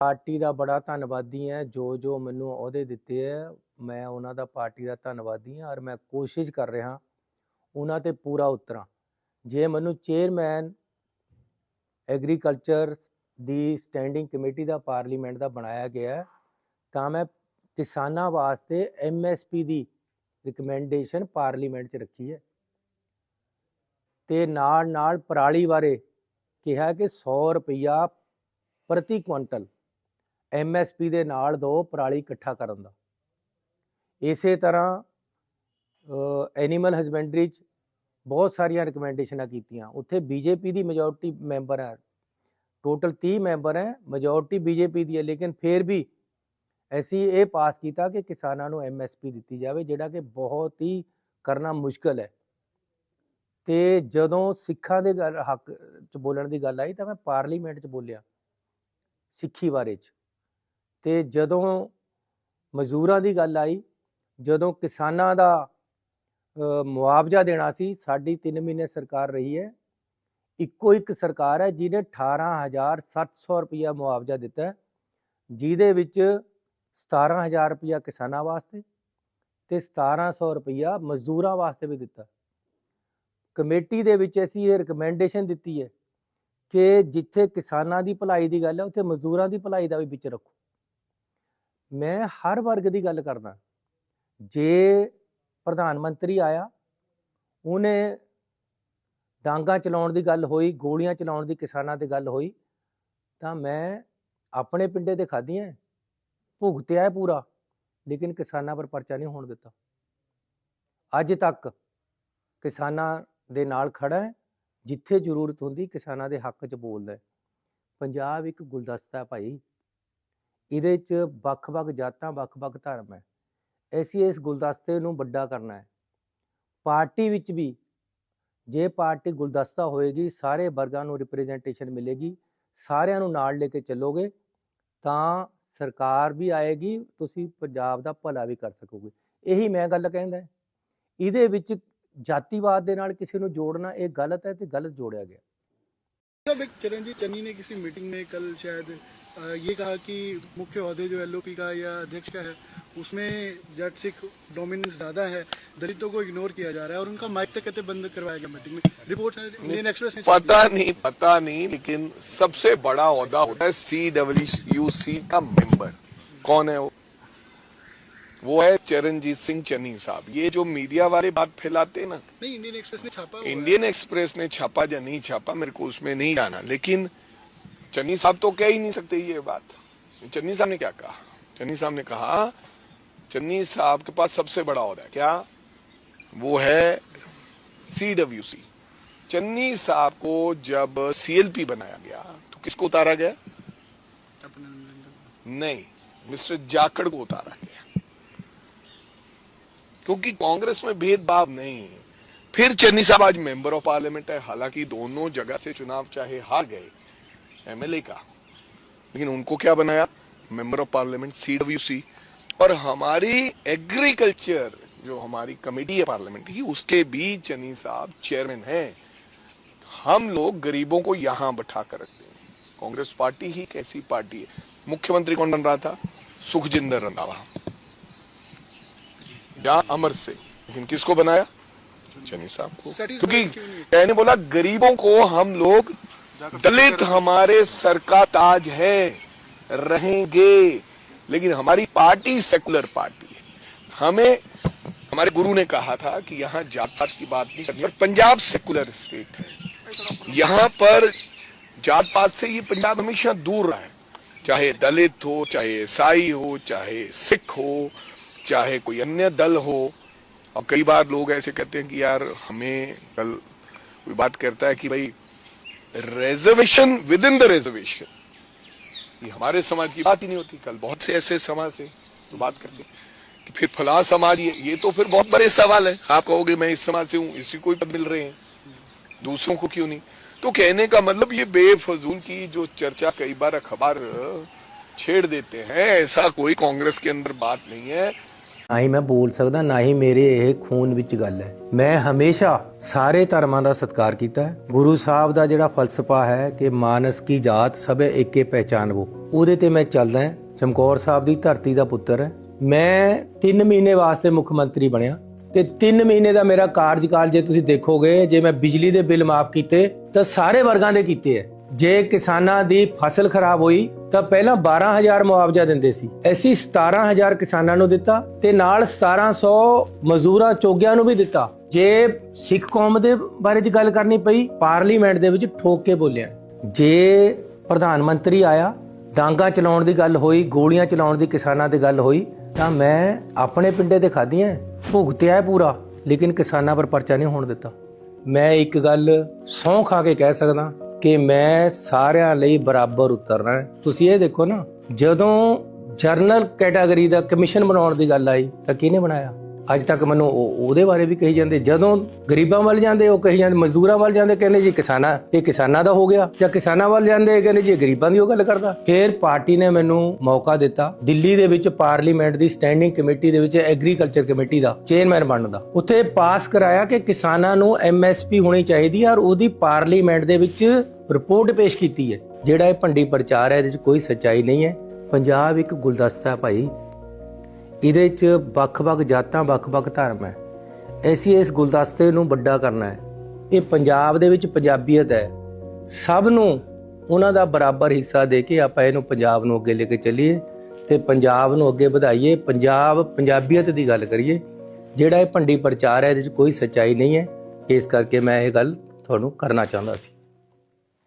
Party ਦਾ ਬੜਾ ਧੰਨਵਾਦੀ ਹਾਂ, ਜੋ ਜੋ ਮੈਨੂੰ ਅਹੁਦੇ ਦਿੱਤੇ ਹੈ, ਮੈਂ ਉਹਨਾਂ ਦਾ ਪਾਰਟੀ ਦਾ ਧੰਨਵਾਦੀ ਹਾਂ ਔਰ ਮੈਂ ਕੋਸ਼ਿਸ਼ ਕਰ ਰਿਹਾ ਉਹਨਾਂ ਤੇ ਪੂਰਾ ਉਤਰਾਂ। ਜੇ ਮੈਨੂੰ ਚੇਅਰਮੈਨ ਐਗਰੀਕਲਚਰ ਦੀ ਸਟੈਂਡਿੰਗ ਕਮੇਟੀ ਦਾ ਪਾਰਲੀਮੈਂਟ ਦਾ ਬਣਾਇਆ ਗਿਆ ਤਾਂ ਮੈਂ ਕਿਸਾਨਾਂ ਵਾਸਤੇ ਐਮਐਸਪੀ ਦੀ ਰਿਕਮੈਂਡੇਸ਼ਨ ਪਾਰਲੀਮੈਂਟ 'ਚ ਰੱਖੀ ਹੈ। ਤੇ ਨਾਲ ਨਾਲ ਪਰਾਲੀ ਬਾਰੇ ਕਿਹਾ ਕਿ 100 ਰੁਪਇਆ ਪ੍ਰਤੀ ਕੁਇੰਟਲ ਐਮਐਸਪੀ ਦੇ ਨਾਲ ਦੋ ਪਰਾਲੀ ਇਕੱਠਾ ਕਰਨ ਦਾ। ਇਸੇ ਤਰ੍ਹਾਂ ਐਨੀਮਲ ਹਸਬੈਂਡਰੀ ਚ ਬਹੁਤ ਸਾਰੀਆਂ ਰਿਕਮੈਂਡੇਸ਼ਨਾਂ ਕੀਤੀਆਂ। ਉੱਥੇ ਬੀਜੇਪੀ ਦੀ ਮੈਜੋਰਟੀ ਮੈਂਬਰ ਹੈ। ਟੋਟਲ 30 ਮੈਂਬਰ ਹੈ ਮੈਜੋਰਟੀ ਬੀਜੇਪੀ ਦੀ ਹੈ, ਲੇਕਿਨ ਫਿਰ ਵੀ ਅਸੀਂ ਇਹ ਪਾਸ ਕੀਤਾ ਕਿ ਕਿਸਾਨਾਂ ਨੂੰ ਐਮਐਸਪੀ ਦਿੱਤੀ ਜਾਵੇ, ਜਿਹੜਾ ਕਿ ਬਹੁਤ ਹੀ ਕਰਨਾ ਮੁਸ਼ਕਲ ਹੈ। ਤੇ ਜਦੋਂ ਸਿੱਖਾਂ ਦੇ ਗੱਲ ਹੱਕ ਚ ਬੋਲਣ ਦੀ ਗੱਲ ਆਈ ਤਾਂ ਮੈਂ ਪਾਰਲੀਮੈਂਟ ਚ ਬੋਲਿਆ, ਸਿੱਖੀ ਬਾਰੇ ਚ। ਤੇ ਜਦੋਂ ਮਜ਼ਦੂਰਾਂ ਦੀ ਗੱਲ ਆਈ, ਜਦੋਂ ਕਿਸਾਨਾਂ ਦਾ ਮੁਆਵਜ਼ਾ ਦੇਣਾ ਸੀ, ਸਾਡੀ 3 ਮਹੀਨੇ ਸਰਕਾਰ ਰਹੀ ਹੈ, ਇੱਕੋ ਇੱਕ ਸਰਕਾਰ ਹੈ ਜਿਹਨੇ 18700 ਰੁਪਇਆ ਮੁਆਵਜ਼ਾ ਦਿੱਤਾ ਜਿਹਦੇ ਵਿੱਚ 17000 ਰੁਪਇਆ ਕਿਸਾਨਾਂ ਵਾਸਤੇ ਤੇ 1700 ਰੁਪਇਆ ਮਜ਼ਦੂਰਾਂ ਵਾਸਤੇ ਵੀ ਦਿੱਤਾ। ਕਮੇਟੀ ਦੇ ਵਿੱਚ ਅਸੀਂ ਇਹ ਰਿਕਮੈਂਡੇਸ਼ਨ ਦਿੱਤੀ ਹੈ ਕਿ ਜਿੱਥੇ ਕਿਸਾਨਾਂ ਦੀ ਭਲਾਈ ਦੀ ਗੱਲ ਹੈ, ਉੱਥੇ ਮਜ਼ਦੂਰਾਂ ਦੀ ਭਲਾਈ ਦਾ ਵੀ ਵਿੱਚ ਰੱਖੋ। ਮੈਂ ਹਰ ਵਰਗ ਦੀ ਗੱਲ ਕਰਦਾ। ਜੇ ਪ੍ਰਧਾਨ ਮੰਤਰੀ ਆਇਆ, ਉਹਨੇ ਡਾਂਗਾ ਚਲਾਉਣ ਦੀ ਗੱਲ ਹੋਈ, ਗੋਲੀਆਂ ਚਲਾਉਣ ਦੀ, ਕਿਸਾਨਾਂ ਤੇ ਗੱਲ ਹੋਈ, ਤਾਂ ਮੈਂ ਆਪਣੇ ਪਿੰਡੇ ਤੇ ਖਾਧੀਆਂ, ਭੁਗਤਿਆ ਹੈ ਪੂਰਾ, ਲੇਕਿਨ ਕਿਸਾਨਾਂ ਪਰ ਪਰਚਾ ਨਹੀਂ ਹੋਣ ਦਿੱਤਾ। ਅੱਜ ਤੱਕ ਕਿਸਾਨਾਂ ਦੇ ਨਾਲ ਖੜਾ ਹੈ, ਜਿੱਥੇ ਜ਼ਰੂਰਤ ਹੁੰਦੀ ਕਿਸਾਨਾਂ ਦੇ ਹੱਕ 'ਚ ਬੋਲਦਾ ਹੈ। ਪੰਜਾਬ ਇੱਕ ਗੁਲਦਸਤਾ ਹੈ ਭਾਈ। ਇਹਦੇ 'ਚ ਵੱਖ-ਵੱਖ ਜਾਤਾਂ, ਵੱਖ-ਵੱਖ ਧਰਮ ਹੈ। ਅਸੀਂ ਇਸ ਗੁਲਦਸਤੇ ਨੂੰ ਵੱਡਾ ਕਰਨਾ ਹੈ। ਪਾਰਟੀ ਵਿੱਚ ਵੀ ਜੇ ਪਾਰਟੀ ਗੁਲਦਸਤਾ ਹੋਏਗੀ, ਸਾਰੇ ਵਰਗਾਂ ਨੂੰ ਰਿਪਰੈਜ਼ੈਂਟੇਸ਼ਨ ਮਿਲੇਗੀ, ਸਾਰਿਆਂ ਨੂੰ ਨਾਲ ਲੈ ਕੇ ਚੱਲੋਗੇ, ਤਾਂ ਸਰਕਾਰ ਵੀ ਆਏਗੀ, ਤੁਸੀਂ ਪੰਜਾਬ ਦਾ ਭਲਾ ਵੀ ਕਰ ਸਕੋਗੇ। ਇਹੀ ਮੈਂ ਗੱਲ ਕਹਿੰਦਾ। ਇਹਦੇ ਵਿੱਚ ਜਾਤੀਵਾਦ ਦੇ ਨਾਲ ਕਿਸੇ ਨੂੰ ਜੋੜਨਾ, ਇਹ ਗਲਤ ਹੈ ਤੇ ਗਲਤ ਜੋੜਿਆ ਗਿਆ। जब एक चिरंजीव चन्नी ने किसी मीटिंग में कल शायद ये कहा कि मुख्य अहदे जो एलओपी का या अध्यक्ष का है उसमें जट सिख डोमिनेंस ज़्यादा है दलितों को इग्नोर किया जा रहा है और उनका माइक तक कहते बंद करवाया गया मीटिंग में। रिपोर्ट इंडियन एक्सप्रेस ने पता नहीं पता नहीं लेकिन सबसे बड़ा औहदा होता है सी डब्ल्यू सी का मेंबर कौन है वो? वो है चरणजीत सिंह चन्नी साहब। ये जो मीडिया वाले बात फैलाते ना नहीं इंडियन एक्सप्रेस ने छापा इंडियन एक्सप्रेस ने छापा या नहीं छापा मेरे को उसमें नहीं जाना लेकिन चन्नी साहब तो कह ही नहीं सकते ये बात। चन्नी साहब ने क्या कहा? चन्नी साहब ने कहा चन्नी साहब के पास सबसे बड़ा औहदा है। क्या? वो है सी डब्ल्यू सी चन्नी साहब को जब सीएलपी बनाया गया तो किसको उतारा गया? अपने नहीं मिस्टर जाकड़ को उतारा गया। क्योंकि कांग्रेस में भेदभाव नहीं है। फिर चन्नी साहब आज मेंबर ऑफ़ पार्लियामेंट है। हालाँकि दोनों जगह से चुनाव चाहे हार गए एमएलए का। लेकिन उनको क्या बनाया? मेंबर ऑफ़ पार्लियामेंट सी और हमारी एग्रीकल्चर जो हमारी कमेटी है पार्लियामेंट की, उसके भी चन्नी साहब चेयरमैन हैं। हम लोग गरीबों को यहाँ बैठा कर रखते हैं। कांग्रेस पार्टी ही कैसी पार्टी है। मुख्यमंत्री कौन बन रहा था? सुखजिंदर रंधावा। या अमर सिंह लेकिन किसको बनाया? चन्नी साहब को। क्योंकि क्यों मैंने बोला, गरीबों को हम लोग दलित हमारे सर का ताज है, रहेंगे। लेकिन हमारी पार्टी सेकुलर पार्टी है। हमें, हमारे गुरु ने कहा था कि यहाँ जात पात की बात नहीं करनी, और पंजाब सेकुलर स्टेट है। यहाँ पर जात पात से ये पंजाब हमेशा दूर रहा है। चाहे दलित हो, चाहे ईसाई हो, चाहे सिख हो चाहे कोई अन्य दल हो। और कई बार लोग ऐसे कहते हैं कि यार, हमें कल कोई बात करता है कि भाई reservation within the reservation ये हमारे समाज की बात ही नहीं होती। कल बहुत से ऐसे समाज से तो बात करते हैं कि फिर फला समाज, ये ये तो फिर बहुत बड़े सवाल है। आप कहोगे, मैं इस समाज से हूँ, इसी को ही पद मिल रहे हैं। दूसरों को क्यों नहीं? तो कहने का मतलब ये बेफजूल की जो चर्चा कई बार अखबार छेड़ देते हैं, ऐसा कोई कांग्रेस के अंदर बात नहीं है। ਨਾ ਹੀ ਮੈਂ ਬੋਲ ਸਕਦਾ, ਨਾ ਹੀ ਮੇਰੇ ਇਹ ਖੂਨ ਵਿੱਚ ਗੱਲ ਹੈ। ਮੈਂ ਹਮੇਸ਼ਾ ਸਾਰੇ ਧਰਮਾਂ ਦਾ ਸਤਿਕਾਰ ਕੀਤਾ ਹੈ। ਗੁਰੂ ਸਾਹਿਬ ਦਾ ਜਿਹੜਾ ਫਲਸਫਾ ਹੈ ਕਿ ਮਾਨਸ ਕੀ ਜਾਤ ਸਭੇ ਏਕੇ ਪਹਿਚਾਨਵੋ ਉਹਦੇ ਤੇ ਮੈਂ ਚੱਲਦਾ ਹਾਂ। ਚਮਕੌਰ ਸਾਹਿਬ ਦੀ ਧਰਤੀ ਦਾ ਪੁੱਤਰ ਹੈ। ਮੈਂ 3 ਮਹੀਨੇ ਵਾਸਤੇ ਮੁੱਖ ਮੰਤਰੀ ਬਣਿਆ ਤੇ 3 ਮਹੀਨੇ ਦਾ ਮੇਰਾ ਕਾਰਜਕਾਲ ਜੇ ਤੁਸੀਂ ਦੇਖੋਗੇ, ਜੇ ਮੈਂ ਬਿਜਲੀ ਦੇ ਬਿੱਲ ਮਾਫ ਕੀਤੇ, ਤਾਂ ਸਾਰੇ ਵਰਗਾਂ ਦੇ ਕੀਤੇ ਐ ਜੇ ਕਿਸਾਨਾਂ ਦੀ ਫਸਲ ਖਰਾਬ ਹੋਈ ਤਾਂ ਪਹਿਲਾਂ 12000 ਮੁਆਵਜ਼ਾ ਦਿੰਦੇ ਸੀ। ਅਸੀਂ 17000 ਕਿਸਾਨਾਂ ਨੂੰ ਦਿੱਤਾ ਤੇ ਨਾਲ 1700 ਮਜ਼ਦੂਰਾਂ ਚੋਗਿਆਂ ਨੂੰ ਵੀ ਦਿੱਤਾ। ਜੇ ਸਿੱਖ ਕੌਮ ਦੇ ਬਾਰੇ ਚ ਗੱਲ ਕਰਨੀ ਪਈ, ਪਾਰਲੀਮੈਂਟ ਦੇ ਵਿੱਚ ਠੋਕ ਕੇ ਬੋਲਿਆ। ਜੇ ਪ੍ਰਧਾਨ ਮੰਤਰੀ ਆਇਆ, ਡਾਂਗਾ ਚਲਾਉਣ ਦੀ ਗੱਲ ਹੋਈ, ਗੋਲੀਆਂ ਚਲਾਉਣ ਦੀ ਕਿਸਾਨਾਂ ਦੀ ਗੱਲ ਹੋਈ, ਤਾਂ ਮੈਂ ਆਪਣੇ ਪਿੰਡੇ ਤੇ ਖਾਧੀਆਂ, ਭੁਗਤਿਆ ਪੂਰਾ, ਲੇਕਿਨ ਕਿਸਾਨਾਂ ਪਰ ਪਰਚਾ ਨਹੀਂ ਹੋਣ ਦਿੱਤਾ। ਮੈਂ ਇੱਕ ਗੱਲ ਸਹੁੰ ਖਾ ਕੇ ਕਹਿ ਸਕਦਾ ਕਿ ਮੈਂ ਸਾਰਿਆਂ ਲਈ ਬਰਾਬਰ ਉਤਰਨਾ ਤੁਸੀਂ ਇਹ ਦੇਖੋ ਨਾ, ਜਦੋਂ ਜਰਨਲ ਕੈਟਾਗਰੀ ਦਾ ਕਮਿਸ਼ਨ ਬਣਾਉਣ ਦੀ ਗੱਲ ਆਈ, ਤਾਂ ਕਿਹਨੇ ਬਣਾਇਆ? ਅੱਜ ਤੱਕ ਮੈਨੂੰ ਉਹਦੇ ਬਾਰੇ ਵੀ ਕਹੀ ਜਾਂਦੇ, ਜਦੋਂ ਗਰੀਬਾਂ ਵੱਲ ਜਾਂਦੇ, ਉਹ ਕਹੀ ਜਾਂਦੇ, ਮਜ਼ਦੂਰਾਂ ਵੱਲ ਜਾਂਦੇ, ਕਹਿੰਦੇ ਜੀ ਕਿਸਾਨਾਂ, ਇਹ ਕਿਸਾਨਾਂ ਦਾ ਹੋ ਗਿਆ। ਜਾਂ ਕਿਸਾਨਾਂ ਵੱਲ ਜਾਂਦੇ ਕਹਿੰਦੇ ਜੀ ਗਰੀਬਾਂ ਦੀ ਉਹ ਗੱਲ ਕਰਦਾ। ਫਿਰ ਪਾਰਟੀ ਨੇ ਮੈਨੂੰ ਮੌਕਾ ਦਿੱਤਾ ਦਿੱਲੀ ਦੇ ਵਿੱਚ ਪਾਰਲੀਮੈਂਟ ਦੀ ਸਟੈਂਡਿੰਗ ਕਮੇਟੀ ਦੇ ਵਿੱਚ, ਐਗਰੀਕਲਚਰ ਕਮੇਟੀ ਦਾ, ਚੇਅਰਮੈਨ ਬਣਨ ਦਾ। ਉੱਥੇ ਪਾਸ ਕਰਾਇਆ ਕਿ ਕਿਸਾਨਾਂ ਨੂੰ ਐਮਐਸਪੀ ਹੋਣੀ ਚਾਹੀਦੀ ਹੈ ਔਰ ਉਹਦੀ ਪਾਰਲੀਮੈਂਟ ਦੇ ਵਿੱਚ ਰਿਪੋਰਟ ਪੇਸ਼ ਕੀਤੀ ਹੈ। ਜਿਹੜਾ ਇਹ ਭੰਡੀ ਪ੍ਰਚਾਰ ਹੈ, ਇਹਦੇ ਵਿੱਚ ਕੋਈ ਸੱਚਾਈ ਨਹੀਂ ਹੈ। ਪੰਜਾਬ ਇੱਕ ਗੁਲਦਸਤਾ ਭਾਈ। ਇਹਦੇ 'ਚ ਵੱਖ-ਵੱਖ ਜਾਤਾਂ ਵੱਖ-ਵੱਖ ਧਰਮ ਹੈ। ਅਸੀਂ ਇਸ ਗੁਲਦਸਤੇ ਨੂੰ ਵੱਡਾ ਕਰਨਾ ਹੈ। ਇਹ ਪੰਜਾਬ ਦੇ ਵਿੱਚ ਪੰਜਾਬੀਅਤ ਹੈ। ਸਭ ਨੂੰ ਉਹਨਾਂ ਦਾ ਬਰਾਬਰ ਹਿੱਸਾ ਦੇ ਕੇ ਆਪਾਂ ਇਹਨੂੰ ਪੰਜਾਬ ਨੂੰ ਅੱਗੇ ਲੈ ਕੇ ਚੱਲੀਏ ਤੇ ਪੰਜਾਬ ਨੂੰ ਅੱਗੇ ਵਧਾਈਏ। ਪੰਜਾਬ, ਪੰਜਾਬੀਅਤ ਦੀ ਗੱਲ ਕਰੀਏ, ਜਿਹੜਾ ਇਹ ਭੰਡੀ ਪ੍ਰਚਾਰ ਹੈ, ਇਹਦੇ 'ਚ ਕੋਈ ਸੱਚਾਈ ਨਹੀਂ ਹੈ। ਇਸ ਕਰਕੇ ਮੈਂ ਇਹ ਗੱਲ ਤੁਹਾਨੂੰ ਕਰਨਾ ਚਾਹੁੰਦਾ ਸੀ।